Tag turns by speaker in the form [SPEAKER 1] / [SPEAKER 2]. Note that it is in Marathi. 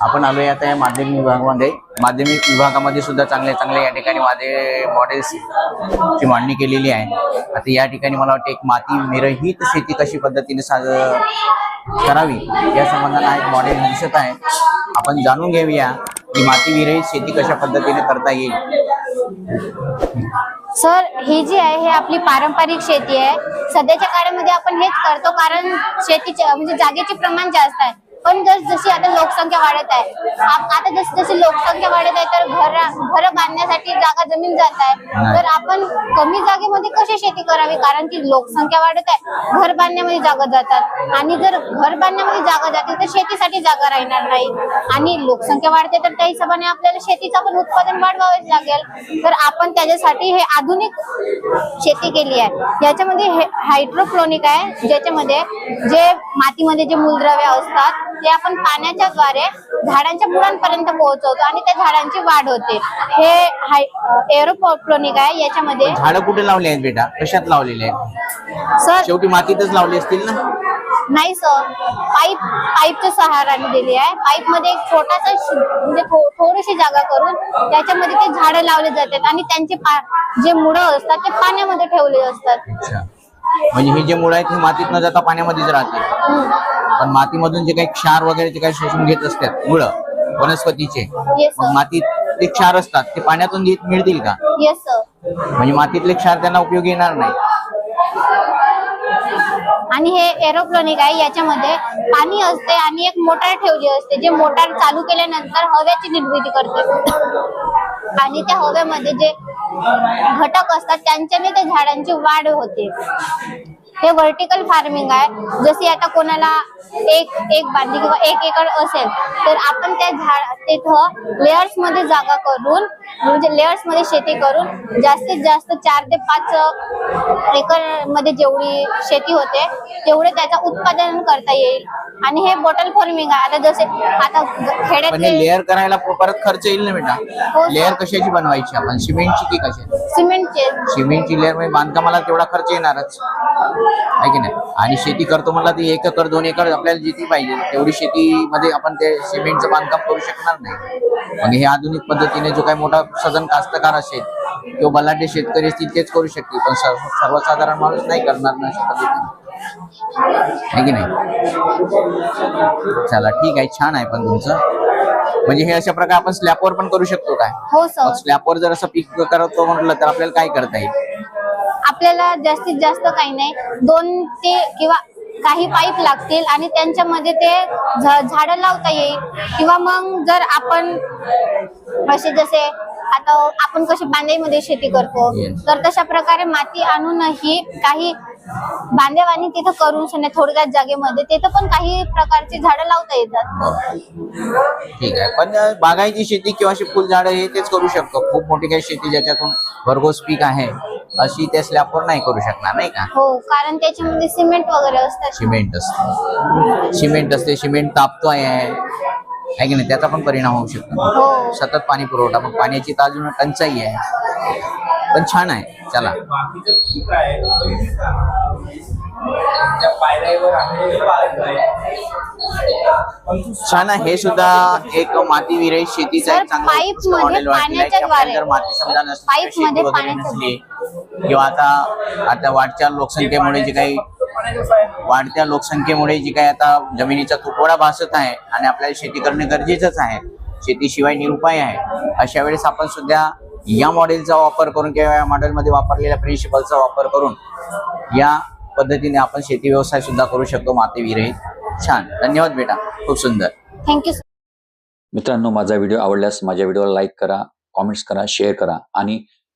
[SPEAKER 1] आपण आलोय आता या माध्यमिक विभागामध्ये. माध्यमिक विभागामध्ये सुद्धा चांगले चांगले या ठिकाणी माझे मॉडेल्स ची मांडणी केलेली आहे. आता या ठिकाणी मला वाटतं एक माती विरहित शेती कशी पद्धतीने साज करावी या संबंधाने एक मॉडेल दिसत आहे. आपण जाणून घेऊया की माती विरहित शेती कशा पद्धतीने करता येईल.
[SPEAKER 2] सर ही जी आहे हे आपली पारंपरिक शेती आहे. सध्याच्या काळामध्ये आपण हेच करतो कारण शेतीचे म्हणजे जागेचे प्रमाण जास्त आहे. पण जस जशी आता लोकसंख्या वाढत आहे आप- आता जस जशी लोकसंख्या वाढत आहे तर घर घर बांधण्यासाठी जागा जमीन जात आहे. तर आपण कमी जागेमध्ये कशी शेती करावी? कारण की लोकसंख्या वाढत आहे घर बांधण्यामध्ये जागा जातात. आणि जर घर बांधण्यामध्ये जागा जाते तर शेतीसाठी जागा राहणार नाही. आणि लोकसंख्या वाढते तर त्या हिशोबाने आपल्याला शेतीचं पण उत्पादन वाढवावेच लागेल. तर आपण त्याच्यासाठी हे आधुनिक शेती केली आहे. याच्यामध्ये हे हायड्रोफ्लोनिक आहे ज्याच्यामध्ये जे मातीमध्ये जे मूलद्रव्य असतात ते आपण पाण्याच्या द्वारे झाडांच्या मुळांपर्यंत पोहोचवतो आणि त्या झाडांची वाढ होते. हे हाय एरोफ्लोनिक आहे याच्यामध्ये
[SPEAKER 1] झाडं कुठे लावले आहेत बेटा? कशात लावलेले आहेत?
[SPEAKER 2] सर
[SPEAKER 1] शेवटी मातीतच लावले असतील ना?
[SPEAKER 2] नाही सर. पाईप पाईपच्या सहाराने दिली आहे. पाईपमध्ये एक छोटासा म्हणजे थोडीशी जागा करून त्याच्यामध्ये ते झाडं लावले जातात आणि त्यांचे जे मुळं असतात ते पाण्यामध्ये ठेवले असतात.
[SPEAKER 1] म्हणजे हे जे मुळं आहेत हे मातीत न जाता पाण्यामध्येच राहते. पण मातीमधून जे काही क्षार वगैरे जे काही शोषून घेत असतात मुळं वनस्पतीचे मग मातीत ते क्षार असतात ते पाण्यातून घेत मिळतील का?
[SPEAKER 2] येस सर
[SPEAKER 1] म्हणजे मातीतले क्षार त्यांना उपयोगी येणार नाही.
[SPEAKER 2] आणि हे एरोप्लेनिक आहे याच्यामध्ये पाणी असते आणि एक मोटार ठेवली असते जे मोटार चालू केल्यानंतर हव्याची निर्मिती करते. आणि त्या हव्यामध्ये जे घटक असतात त्यांच्याने त्या झाडांची वाढ होते. हे व्हर्टिकल फार्मिंग आहे. जशी आता कोणाला एक एक बांधी किंवा एक एकर असेल तर आपण त्या झाड तिथं लेयर्समध्ये जागा करून म्हणजे लेयर्समध्ये शेती करून जास्तीत जास्त चार ते पाच एकरमध्ये जेवढी शेती होते तेवढे त्याचं उत्पादन करता येईल. आणि हे बॉटल फॉर्मिंग आहे. आता जसे आता
[SPEAKER 1] पण हे
[SPEAKER 2] खेड्यातले
[SPEAKER 1] लेअर करायला परत खर्च येईल ना
[SPEAKER 2] हो,
[SPEAKER 1] बेटा. लेअर कशाची बनवायची आपण? सिमेंटची की कशाची?
[SPEAKER 2] सिमेंटचे.
[SPEAKER 1] सिमेंटची लेअर म्हणजे बांधकामाला तेवढा खर्च येणारच. आहे की नाही? आणि शेती करतो म्हणला ती एक एकर दोन एकर आपल्याला जिथे पाहिजे तेवढी शेतीमध्ये आपण ते सिमेंटचं बांधकाम करू शकणार नाही. मग हे आधुनिक पद्धतीने जो काही मोठा सदन कास्तकार असेल किंवा बलाढ्य शेतकरी असतील तेच करू शकतील. पण सर्व- सर्वसाधारण माणूस नाही करणार ना आहे की नाही? चला ठीक आहे. छान आहे पण तुमचं. म्हणजे हे अशा प्रकारे आपण स्लॅपवर पण करू शकतो काय?
[SPEAKER 2] हो सर
[SPEAKER 1] स्लॅपवर जर असं पीक करतो म्हटलं तर आपल्याला काय करता येईल?
[SPEAKER 2] आपल्याला जास्तीत जास्त काही नाही. दोन ते किंवा काही पाईप लागतील आणि त्यांच्यामध्ये ते झाडं लावता येईल. किंवा मग जर आपण असे जसे आता आपण कशी बांधाईमध्ये शेती करतो. तर तशा प्रकारे माती आणूनही काही बांधेवानी तिथं करून शने थोडक्यात जागेमध्ये तिथं पण काही प्रकारची झाडं लावता येतात.
[SPEAKER 1] ठीक आहे. पण अं, बागायती शेती किंवा अशी फुलझाडं हे तेच करू शकतो. खूप मोठी काही शेती ज्याच्यातून भरघोस पीक आहे. अशी त्या स्लॅबवर नाही करू शकणार नाही का?
[SPEAKER 2] हो कारण त्याच्यामध्ये सिमेंट वगैरे असतात.
[SPEAKER 1] सिमेंट असते. सिमेंट असते सिमेंट तापतो आहे आहे की नाही? त्याचा पण परिणाम होऊ शकतो.
[SPEAKER 2] हो.
[SPEAKER 1] सतत पाणी पुरवठा मग पाण्याची तर अजून टंचाई आहे. पण छान आहे. चला.
[SPEAKER 3] तू
[SPEAKER 1] छान आहे. हे सुद्धा एक माती विरहित शेतीचा एक चांगला पाईपमध्ये
[SPEAKER 2] पाण्याच्या द्वारे-
[SPEAKER 1] जर माती समजा नसली किंवा आता आता वाढत्या लोकसंख्येमुळे जे काही वाढत्या लोकसंख्येमुळे जी काही आता जमिनीचा तुटवडा भासत आहे आणि आपल्याला शेती करणे गरजेचंच आहे शेतीशिवाय निरुपाय आहे अशा वेळेस आपण सुद्धा या मॉडेलचा वापर करून किंवा या मॉडेलमध्ये वापरलेल्या प्रिन्सिपलचा वापर करून या पद्धतीने आपण शेती व्यवसाय सुद्धा करू शकतो. माती विरहित छान. धन्यवाद बेटा. खूप सुंदर.
[SPEAKER 2] थँक्यू
[SPEAKER 4] मित्रांनो माझा व्हिडिओ आवडल्यास माझ्या व्हिडिओला लाईक करा कॉमेंट्स करा शेअर करा आणि